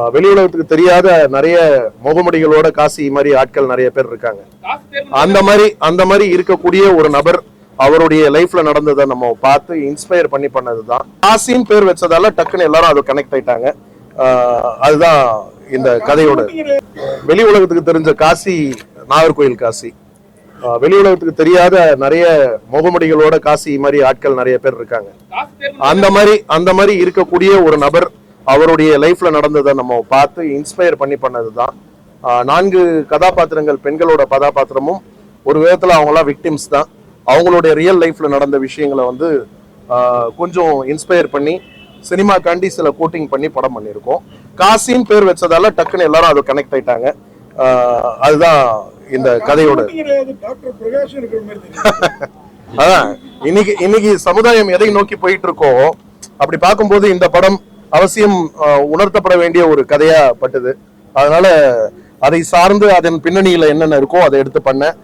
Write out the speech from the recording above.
ஆஹ் வெளி உலகத்துக்கு தெரியாத நிறைய முகமுடிகளோட காசி மாதிரி ஆட்கள் நிறைய பேர் இருக்காங்க. அந்த மாதிரி அந்த மாதிரி இருக்கக்கூடிய ஒரு நபர் அவருடைய லைஃப்ல நடந்ததை நம்ம பார்த்து இன்ஸ்பயர் பண்ணி பண்ணதுதான். காசின்னு பேர் வச்சதால டக்குன்னு எல்லாரும் அது கனெக்ட் ஆயிட்டாங்க. அதுதான் இந்த கதையோட. வெளி உலகத்துக்கு தெரிஞ்ச காசி நாகர்கோயில் காசி. வெளி உலகத்துக்கு தெரியாத நிறைய முகமுடிகளோட காசி மாதிரி ஆட்கள் நிறைய பேர் இருக்காங்க. அந்த மாதிரி அந்த மாதிரி இருக்கக்கூடிய ஒரு நபர் அவருடைய லைஃப்ல நடந்ததை நம்ம பார்த்து இன்ஸ்பயர் பண்ணி பண்ணதுதான். ஆஹ் நான்கு கதாபாத்திரங்கள் பெண்களோட கதாபாத்திரமும் ஒரு விதத்துல அவங்களாம் விக்டிம்ஸ் தான். அவங்களுடைய ரியல் லைஃப்ல நடந்த விஷயங்களை வந்து கொஞ்சம் இன்ஸ்பயர் பண்ணி சினிமாக்காண்டி சில கோட்டிங் பண்ணி படம் பண்ணியிருக்கோம். காசின்னு பேர் வச்சதால டக்குன்னு எல்லாரும் அது கனெக்ட் ஆயிட்டாங்க. அதுதான் இந்த கதையோட அதான் இன்னைக்கு இன்னைக்கு சமுதாயம் எதை நோக்கி போயிட்டு இருக்கோ அப்படி பார்க்கும்போது இந்த படம் அவசியம் உணர்த்தப்பட வேண்டிய ஒரு கதையா பட்டது. அதனால அதை சார்ந்து அதன் பின்னணியில என்னென்ன இருக்கோ அதை எடுத்து பண்ணேன்.